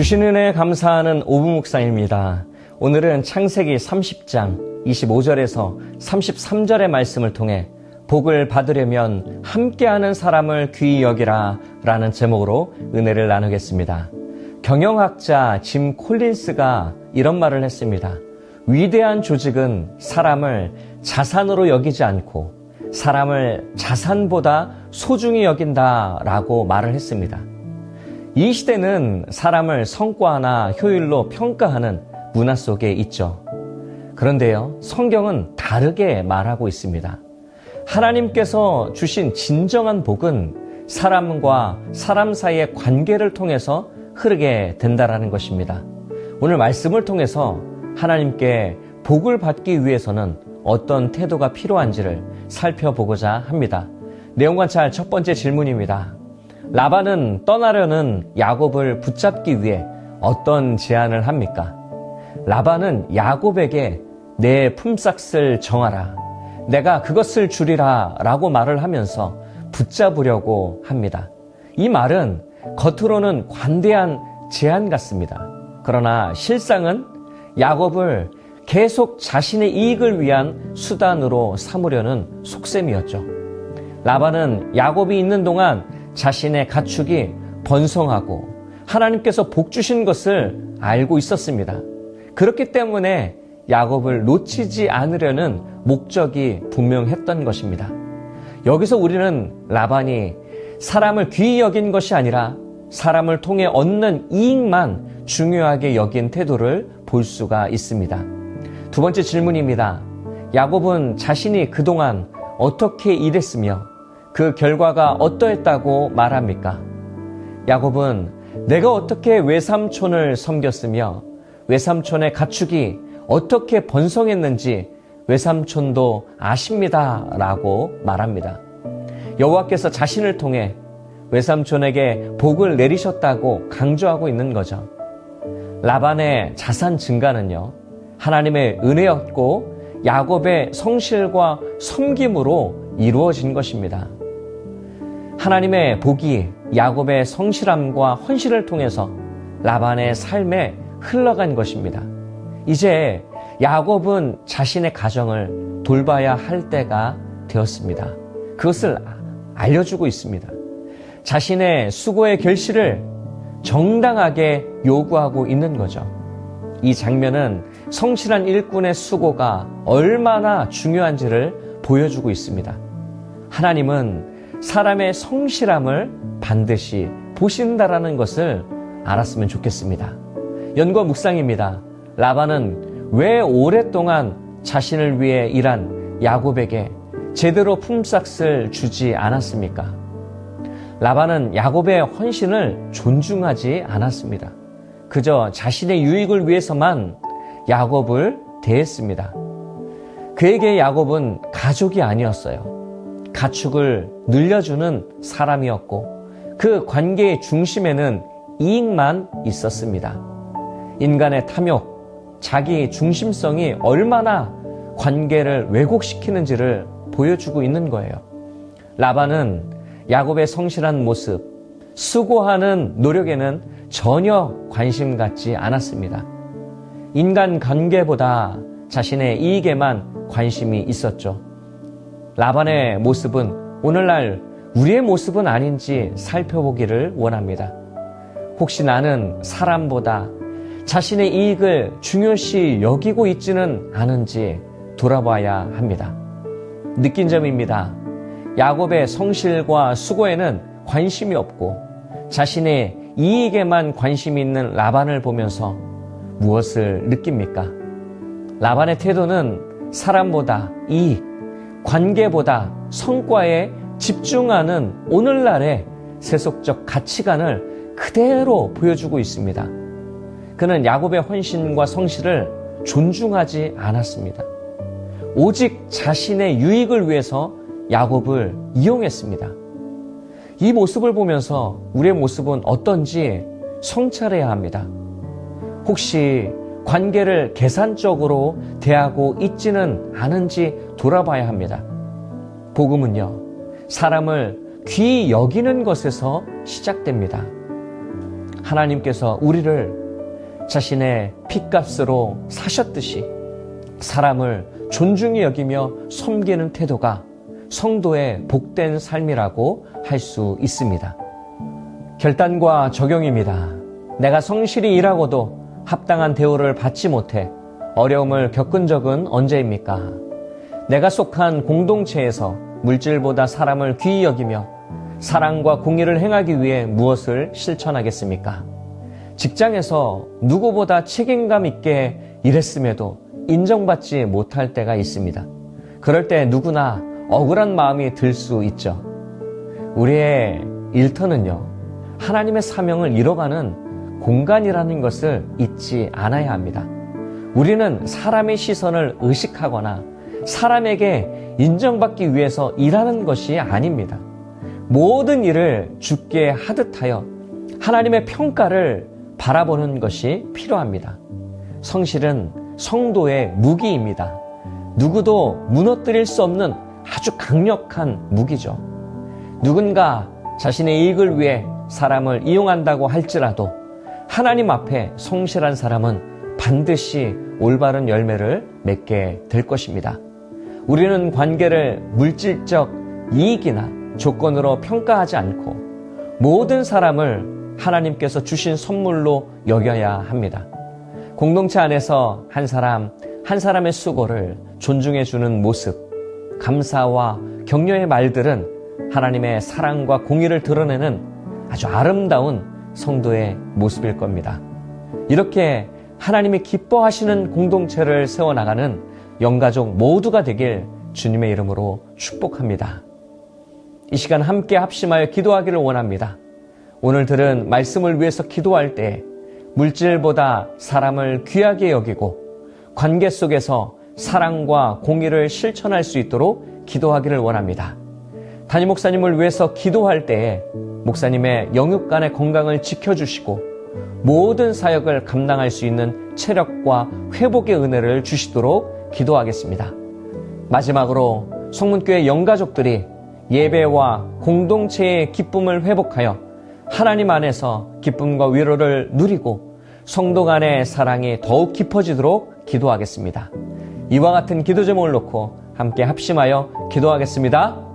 주신 은혜 감사하는 오부 묵상입니다. 오늘은 창세기 30장 25절에서 33절의 말씀을 통해 복을 받으려면 함께하는 사람을 귀히 여기라 라는 제목으로 은혜를 나누겠습니다. 경영학자 짐 콜린스가 이런 말을 했습니다. 위대한 조직은 사람을 자산으로 여기지 않고 사람을 자산보다 소중히 여긴다 라고 말을 했습니다. 이 시대는 사람을 성과나 효율로 평가하는 문화 속에 있죠. 그런데요, 성경은 다르게 말하고 있습니다. 하나님께서 주신 진정한 복은 사람과 사람 사이의 관계를 통해서 흐르게 된다라는 것입니다. 오늘 말씀을 통해서 하나님께 복을 받기 위해서는 어떤 태도가 필요한지를 살펴보고자 합니다. 내용 관찰 첫 번째 질문입니다. 라반은 떠나려는 야곱을 붙잡기 위해 어떤 제안을 합니까? 라반은 야곱에게 내 품삯을 정하라. 내가 그것을 주리라 라고 말을 하면서 붙잡으려고 합니다. 이 말은 겉으로는 관대한 제안 같습니다. 그러나 실상은 야곱을 계속 자신의 이익을 위한 수단으로 삼으려는 속셈이었죠. 라반은 야곱이 있는 동안 자신의 가축이 번성하고 하나님께서 복 주신 것을 알고 있었습니다. 그렇기 때문에 야곱을 놓치지 않으려는 목적이 분명했던 것입니다. 여기서 우리는 라반이 사람을 귀히 여긴 것이 아니라 사람을 통해 얻는 이익만 중요하게 여긴 태도를 볼 수가 있습니다. 두 번째 질문입니다. 야곱은 자신이 그동안 어떻게 일했으며 그 결과가 어떠했다고 말합니까? 야곱은 내가 어떻게 외삼촌을 섬겼으며 외삼촌의 가축이 어떻게 번성했는지 외삼촌도 아십니다. 라고 말합니다. 여호와께서 자신을 통해 외삼촌에게 복을 내리셨다고 강조하고 있는 거죠. 라반의 자산 증가는요, 하나님의 은혜였고 야곱의 성실과 섬김으로 이루어진 것입니다. 하나님의 복이 야곱의 성실함과 헌신을 통해서 라반의 삶에 흘러간 것입니다. 이제 야곱은 자신의 가정을 돌봐야 할 때가 되었습니다. 그것을 알려주고 있습니다. 자신의 수고의 결실을 정당하게 요구하고 있는 거죠. 이 장면은 성실한 일꾼의 수고가 얼마나 중요한지를 보여주고 있습니다. 하나님은 사람의 성실함을 반드시 보신다라는 것을 알았으면 좋겠습니다. 연구 묵상입니다. 라반은 왜 오랫동안 자신을 위해 일한 야곱에게 제대로 품삯을 주지 않았습니까? 라반은 야곱의 헌신을 존중하지 않았습니다. 그저 자신의 유익을 위해서만 야곱을 대했습니다. 그에게 야곱은 가족이 아니었어요. 가축을 늘려주는 사람이었고 그 관계의 중심에는 이익만 있었습니다. 인간의 탐욕, 자기 중심성이 얼마나 관계를 왜곡시키는지를 보여주고 있는 거예요. 라반은 야곱의 성실한 모습, 수고하는 노력에는 전혀 관심 갖지 않았습니다. 인간 관계보다 자신의 이익에만 관심이 있었죠. 라반의 모습은 오늘날 우리의 모습은 아닌지 살펴보기를 원합니다. 혹시 나는 사람보다 자신의 이익을 중요시 여기고 있지는 않은지 돌아봐야 합니다. 느낀 점입니다. 야곱의 성실과 수고에는 관심이 없고 자신의 이익에만 관심이 있는 라반을 보면서 무엇을 느낍니까? 라반의 태도는 사람보다 이익, 관계보다 성과에 집중하는 오늘날의 세속적 가치관을 그대로 보여주고 있습니다. 그는 야곱의 헌신과 성실을 존중하지 않았습니다. 오직 자신의 유익을 위해서 야곱을 이용했습니다. 이 모습을 보면서 우리의 모습은 어떤지 성찰해야 합니다. 혹시 관계를 계산적으로 대하고 있지는 않은지 돌아봐야 합니다. 복음은요, 사람을 귀히 여기는 것에서 시작됩니다. 하나님께서 우리를 자신의 핏값으로 사셨듯이 사람을 존중히 여기며 섬기는 태도가 성도의 복된 삶이라고 할 수 있습니다. 결단과 적용입니다. 내가 성실히 일하고도 합당한 대우를 받지 못해 어려움을 겪은 적은 언제입니까? 내가 속한 공동체에서 물질보다 사람을 귀히 여기며 사랑과 공의를 행하기 위해 무엇을 실천하겠습니까? 직장에서 누구보다 책임감 있게 일했음에도 인정받지 못할 때가 있습니다. 그럴 때 누구나 억울한 마음이 들 수 있죠. 우리의 일터는요, 하나님의 사명을 이뤄가는 공간이라는 것을 잊지 않아야 합니다. 우리는 사람의 시선을 의식하거나 사람에게 인정받기 위해서 일하는 것이 아닙니다. 모든 일을 죽게 하듯하여 하나님의 평가를 바라보는 것이 필요합니다. 성실은 성도의 무기입니다. 누구도 무너뜨릴 수 없는 아주 강력한 무기죠. 누군가 자신의 이익을 위해 사람을 이용한다고 할지라도 하나님 앞에 성실한 사람은 반드시 올바른 열매를 맺게 될 것입니다. 우리는 관계를 물질적 이익이나 조건으로 평가하지 않고 모든 사람을 하나님께서 주신 선물로 여겨야 합니다. 공동체 안에서 한 사람, 한 사람의 수고를 존중해 주는 모습, 감사와 격려의 말들은 하나님의 사랑과 공의를 드러내는 아주 아름다운 성도의 모습일 겁니다. 이렇게 하나님이 기뻐하시는 공동체를 세워나가는 영가족 모두가 되길 주님의 이름으로 축복합니다. 이 시간 함께 합심하여 기도하기를 원합니다. 오늘 들은 말씀을 위해서 기도할 때 물질보다 사람을 귀하게 여기고 관계 속에서 사랑과 공의를 실천할 수 있도록 기도하기를 원합니다. 담임 목사님을 위해서 기도할 때에 목사님의 영육간의 건강을 지켜주시고 모든 사역을 감당할 수 있는 체력과 회복의 은혜를 주시도록 기도하겠습니다. 마지막으로 성문교회 영가족들이 예배와 공동체의 기쁨을 회복하여 하나님 안에서 기쁨과 위로를 누리고 성도 간의 사랑이 더욱 깊어지도록 기도하겠습니다. 이와 같은 기도 제목을 놓고 함께 합심하여 기도하겠습니다.